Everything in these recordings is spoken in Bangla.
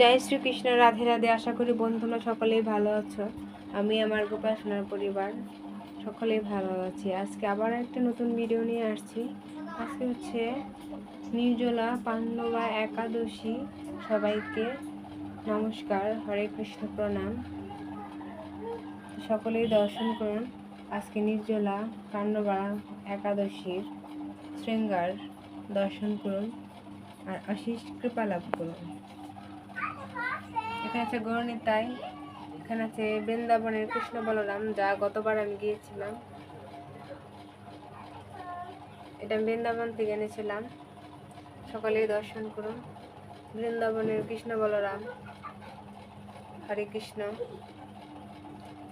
জয় শ্রীকৃষ্ণ, রাধে রাধে। আশা করি বন্ধুরা সকলেই ভালো আছো। আমি আমার গোপাসনার পরিবার। সকলেই ভালো আছি। আজকে আবার একটা নতুন ভিডিও নিয়ে আসছি। আজকে হচ্ছে নির্জলা পাণ্ডবা একাদশী। সবাইকে নমস্কার, হরে কৃষ্ণ প্রণাম। সকলেই দর্শন করুন আজকে নির্জলা পাণ্ডবা একাদশীর। শৃঙ্গার দর্শন করুন আর আশিস কৃপা লাভ করুন। এখানে আছে গৌরনীতাই এখানে আছে বৃন্দাবনের কৃষ্ণ বলরাম, যা গতবার আমি গিয়েছিলাম। এটা বৃন্দাবন থেকে এনেছিলাম। সকালেই দর্শন করুন। বৃন্দাবনের কৃষ্ণ বলরাম, হরে কৃষ্ণ।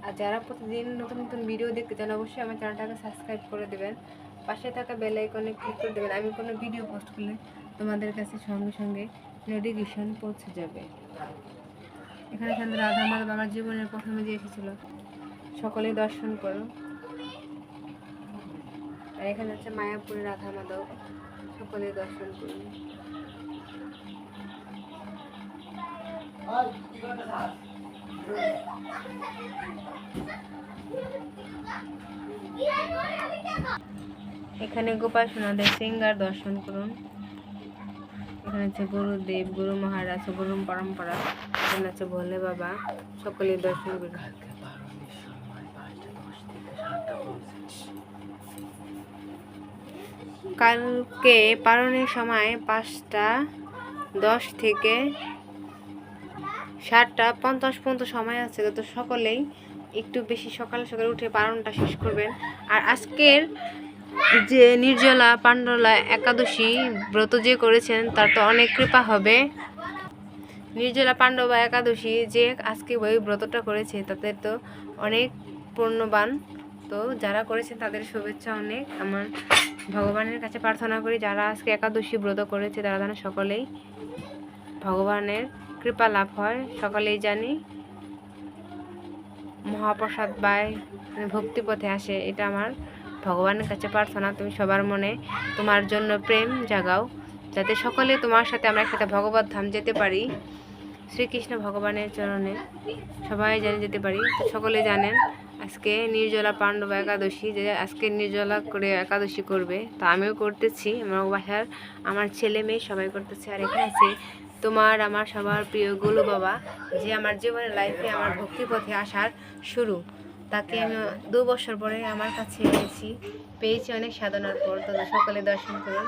আর যারা প্রতিদিন নতুন নতুন ভিডিও দেখতে চান, অবশ্যই আমার চ্যানেলটাকে সাবস্ক্রাইব করে দেবেন। পাশে থাকা বেল আইকনে ক্লিক করে দেবেন। আমি কোনো ভিডিও পোস্ট করলে তোমাদের কাছে সঙ্গে সঙ্গে নোটিফিকেশন পৌঁছে যাবে। এখানে কিন্তু রাধা মাধব, আমার জীবনের প্রথমে যে এসেছিল। সকলেই দর্শন করো। আর এখানে হচ্ছে মায়াপুরের রাধা মাধব, সকলেই দর্শন করুন এখানে গোপাল সোনাদের সিঙ্গার দর্শন করুন। এখানে আছে গুরুদেব, গুরু মহারাজ, গুরু পরম্পরা। এখানে আছে ভোলে বাবা, সকলেই দর্শন করুন কালকে পালনের সময় পাঁচটা দশ থেকে সাতটা পঞ্চাশ পর্যন্ত সময় আছে, তো সকলেই একটু বেশি সকালে সকালে উঠে পালনটা শেষ করবেন। আর আজকের যে নির্জলা, পাণ্ডলা, একাদশী ব্রত যে করেছেন, তার তো অনেক কৃপা হবে। নির্জলা, পাণ্ডবা, একাদশী যে আজকে ওই ব্রতটা করেছে, তাদের তো অনেক পূর্ণবান তো যারা করেছেন, তাদের শুভেচ্ছা অনেক। আমার ভগবানের কাছে প্রার্থনা করি, যারা আজকে একাদশী ব্রত করেছে, তারা যেন সকলেই ভগবানের কৃপা লাভ হয়। সকলেই জানি মহাপ্রসাদ বাই ভক্তিপথে আসে, এটা আমার ভগবানের কাছে প্রার্থনা তুমি সবার মনে তোমার জন্য প্রেম জাগাও, যাতে সকলে তোমার সাথে আমরা একসাথে ভগবত ধাম যেতে পারি। শ্রীকৃষ্ণ ভগবানের চরণে সবাই জানে যেতে পারি। সকলে জানেন, আজকে নির্জলা পাণ্ডব একাদশী, যে আজকে নির্জলা করে একাদশী করবে, তা আমিও করতেছি। আমার বাসার, আমার ছেলে মেয়ে সবাই করতেছে। আর এখানে আছে তোমার, আমার সবার প্রিয় গুলু বাবা, যে আমার জীবনের লাইফে আমার ভক্তিপথে আসার শুরু। তাকে আমি দু বছর পরে আমার কাছে এনেছি। পেয়েছি অনেক সাধনার পর তো সকলে দর্শন করুন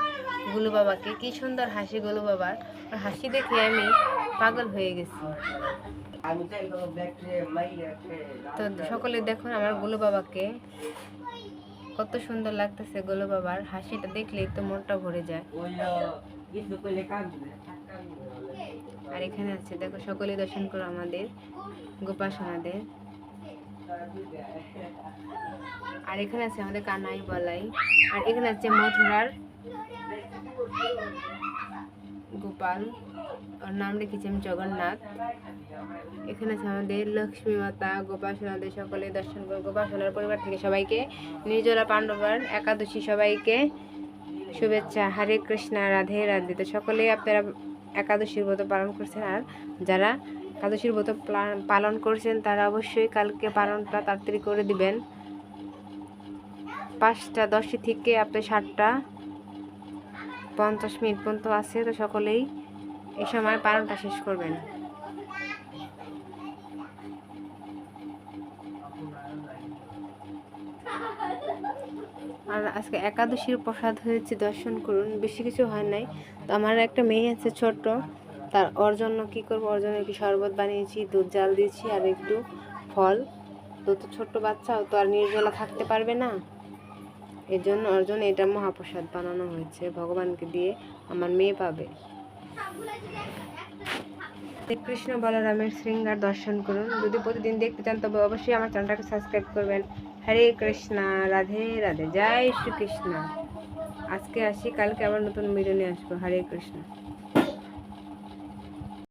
গুলু বাবাকে। কি সুন্দর হাসি গুলু বাবার। হাসি দেখে আমি পাগল হয়ে গেছি। তো সকলে দেখুন আমার গুলু বাবাকে। কত সুন্দর লাগতেছে গুলু বাবার। হাসিটা দেখলেই তো মনটা ভরে যায়। আর এখানে আছে দেখো সকলে দর্শন করো আমাদের। গোপাসনাদের। আর এখানে আছে আমাদের কানাই বলাই, আর এখানে আছে মথুরার গোপাল, ওর নাম রেখেছি আমি জগন্নাথ। এখানে আছে আমাদের লক্ষ্মী মাতা গোপাসনাদের সকলে দর্শন করো গোপাসনার পরিবার থেকে সবাইকে, নির্জলা পাণ্ডবার একাদশী সবাইকে শুভেচ্ছা, হরে কৃষ্ণা, রাধে রাধে। তো সকলেই আপনারা একাদশীর মতো পালন করছেন আর যারা একাদশীর ব্রত প্লা- পালন করছেন, তারা অবশ্যই কালকে পালনটা তাড়াতাড়ি করে দিবেন। পাঁচটা, দশটি থেকে আপনার সাতটা, পঞ্চাশ মিনিট পর্যন্ত আছে, তো সকলেই এই সময় পালনটা শেষ করবেন। আর আজকে একাদশীর প্রসাদ হয়েছে, দর্শন করুন, বেশি কিছু হয় নাই। তো আমার একটা মেয়ে আছে ছোট তার ওর জন্য কী করব? ওর জন্য একটু শরবত বানিয়েছি, দুধ জাল দিয়েছি আর একটু ফল। তো তো ছোট্ট বাচ্চাও তো আর নির্জলা থাকতে পারবে না। এর জন্য ওর জন্য এটা মহাপ্রসাদ বানানো হয়েছে, ভগবানকে দিয়ে আমার মেয়ে পাবে। কৃষ্ণ, বলরামের শৃঙ্গার দর্শন করুন। যদি প্রতিদিন দেখতে চান, তবে অবশ্যই আমার চ্যানেলটাকে সাবস্ক্রাইব করবেন। হরে কৃষ্ণ, রাধে রাধে, জয় শ্রীকৃষ্ণ। আজকে আসি, কালকে আবার নতুন ভিডিও নিয়ে আসব। হরে কৃষ্ণ।